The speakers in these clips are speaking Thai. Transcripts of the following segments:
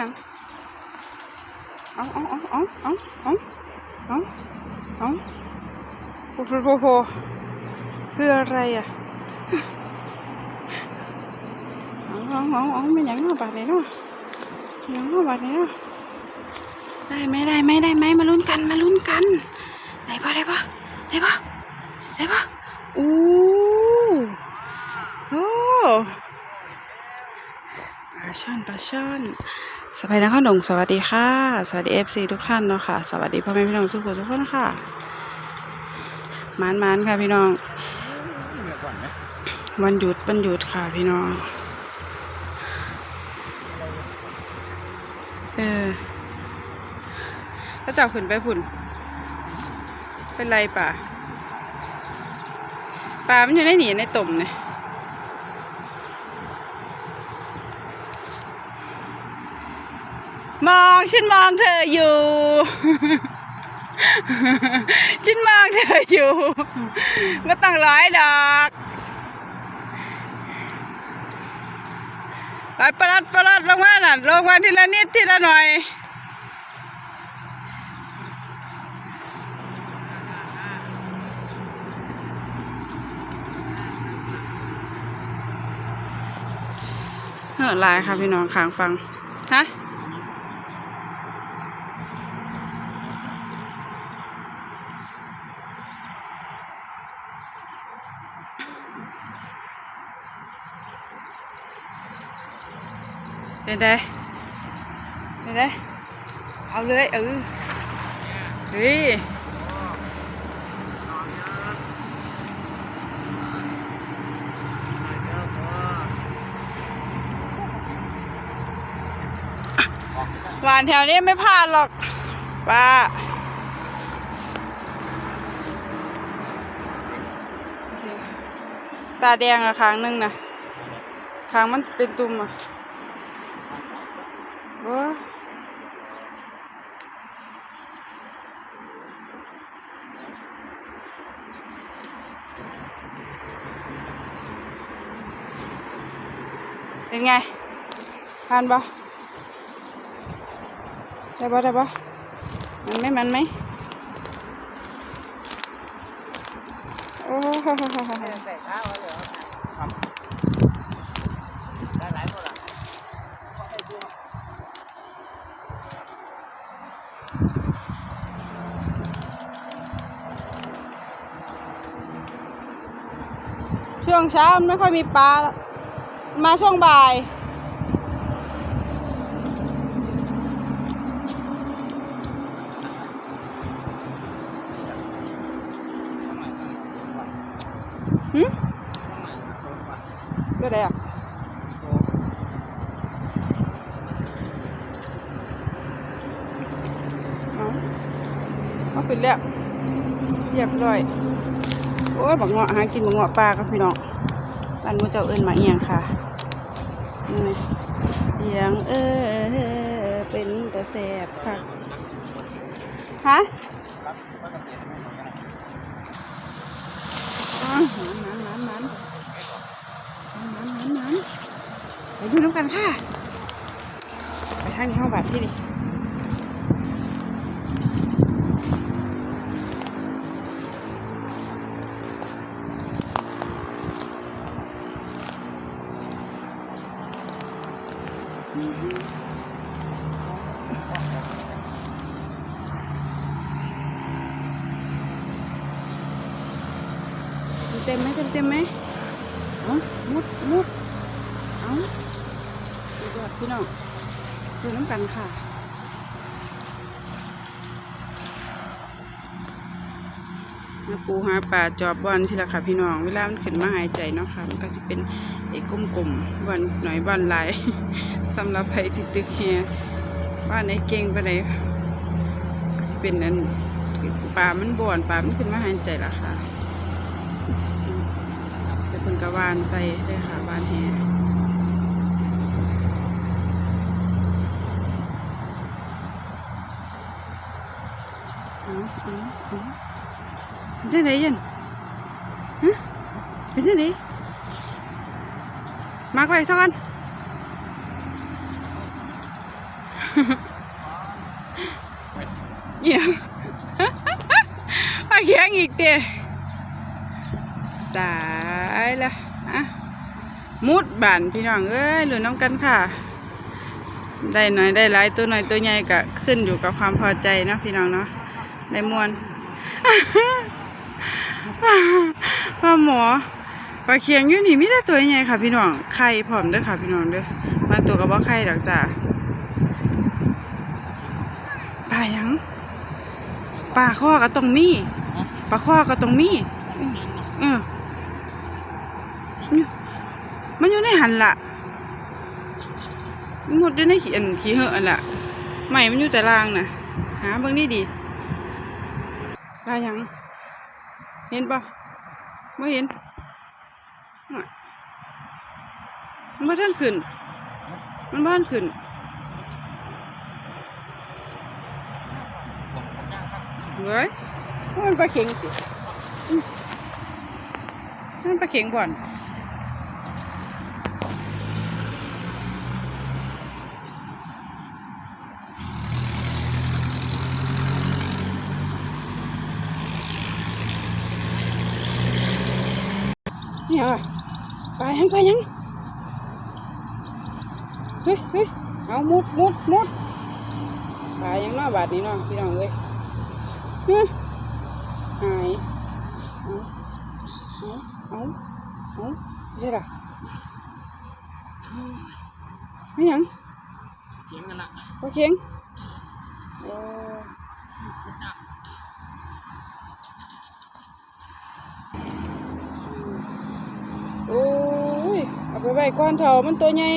ยังเอาเอาเอาเอาเอาเอาเอาเอาโอ้โหโอ้โหคืออะไรอะเอาเอาเอาเอาไม่ยังเนาะบาดเลยเนาะยังเนาะบาดเลยเนาะได้ไหมได้ไหมได้ไหมมาลุ้นกันมาลุ้นกันได้ปะได้ปะได้ปะได้ปะอู้โอ้ ปลาช่อนปลาช่อนสบายนะคะหนงสวัสดีค่ะ สวัสดีเอฟซีทุกท่านเนาะค่ะ สวัสดีพ่อแม่พี่น้องทุกคนทุกคนค่ะมานมานค่ะพี่น้อง วันหยุดวันหยุดค่ะพี่น้อง เออก็จะเอาขึ้นไปผุ่น เป็นไรป่ะปลามันอยู่ในหนีในตุ่มเนี่ย มองฉันมองเธออยู่ ฉันมองเธออยู่ไม่ต้องร้อยดอกร้อยประลัดประลัดลงมาน่ะลงมาทีละนิดทีละหน่อยเหือลายค่ะพี่น้องขางฟัง ฮะ เดี๋ยวได้เดี๋ยวได้เอาเลยเออเฮ้ยหวานแถวนี้ไม่พลาดหรอกป้าตาแดงละครั้งหนึงนะครั้งมันเป็นตุ่มอะ quá Đến ngay Phan bao Đây bao đây bao Mạnh mấy mạnh mấy. Oh, oh, oh, oh, oh. ช่วงเช้ามันไม่ค่อยมีปลามาช่วงบ่าย หืมก็ได้อะเอาเอาขึ้นแล้วเรียบร้อย โอ้ยบักเงาะหากินบักเงาะปลาครับพี่น้อง บ้านมูเจ้าเอิ้นมาเอียงค่ะเอียงเออเป็นแต่แสบค่ะฮะอ้าวน้ำน้ำน้ำน้ำน้ำน้นไปดูน้ำกันค่ะ ไปทางนี้ห้องแบบที่ดิ เต็มไหมเต็มเต็มไหมเอามุดมุดเอาสุดยอดพี่น้องดูน้ำกันค่ะมาปูหาปลาจอบบอลทีละค่ะพี่น้อง เวลามันขึ้นมาหายใจเนาะค่ะ มันก็จะเป็นไอ้กลมๆบอลหน่อยบอลลาย สำหรับใครที่ตึกแฮบ้านไหนเก่งไปไหนก็จะเป็นอันปลามันบ่อนปลามันขึ้นมาหายใจละค่ะเดี๋ยวเพิ่นกระวานใส่ได้ค่ะวานแฮเอาเอาเอเป็นจังไดยันฮะเป็นจังไดมาไว้เท่ากัน เอี่ยปลาเคียงอีกเตะตายละอะมุดบานพี่น้องเอ้ยหรือน้ำกันค่ะ ได้หน่อยได้หลายตัวหน่อยตัวใหญ่ก็ขึ้นอยู่กับความพอใจเนาะพี่น้องเนาะได้มวนพ่อหมอปลาเคียงอยู่นี่มีแต่ตัวใหญ่ค่ะพี่น้องไข่พร้อมเด้อค่ะพี่น้องเด้อบางตัวก็บ่ไข่ดอกจ้า ปลาหยังปลาข้อก็ต้องมีปลาข้อก็ต้องมีเออมันอยู่ในหันละมันหมดอยู่ในขี้อันขี้เหอะอันละใหม่มันอยู่แต่ล่างน่ะ หาเบิ่งนี่ดีปลาหยัง เห็นปะไม่เห็นน่ะมันบ้านขึ้น มันบ้านขึ้น เฮ้ยมันปลาเข็งสิอืมมันปลาเข็งบ่อนเนี่ยอะไรปลายังปลายังเฮ้ยเฮ้ยเอามุดมุดมุดปลายังเนอบาดนี้เนาะพี่น้องเอ้ยเฮ้ยหายเอาเอาเอาเอาใช่ละไม่ยังเจียงกันละโอเคงโอ้โอ้ยเอาไปไว้ก้ อนเถามันตัวใหญ่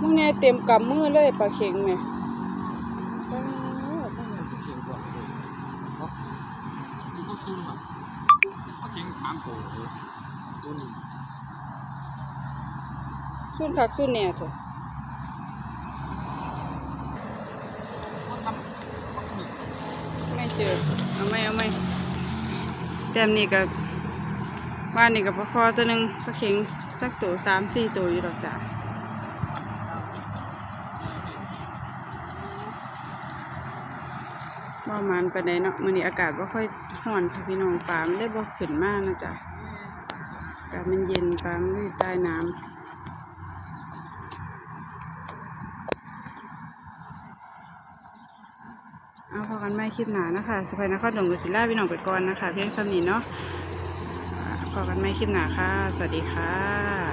มึงเนี่ยเต็มกำมือเลยปลาเข็งเนี่ย ต้องต้องเงินเสียงก่อนเลยเพราะมันก็คุ้มแบบเขาเจียง สามตัวเลยตัวหนึ่งสุนคักสุนเนี่ยเถอะเขาทำเขาถึงไม่เจอเอาไม่เอาไม่แต้มนี่กับบ้านนี่กับปลาคอตัวหนึ่งปลาเข็งสักตัวสามสี่ตัวอยู่ดอกจ้ะ บ่มันไปไหนใดเนาะมื้อนี้อากาศบ่ค่อยร้อนค่ะพี่น้องปลามันได้บ่ขึ้นมากนะจ๊ะอากาศมันเย็นปลามันอยู่ใต้น้ำเอาพอกันไม่คลิปหนานะคะสไปนครหลวงกุศิลาพี่น้องไปก่อนนะคะ เพียงสำนีเนาะพอกันไม่คลิปหนาค่ะ สวัสดีค่ะ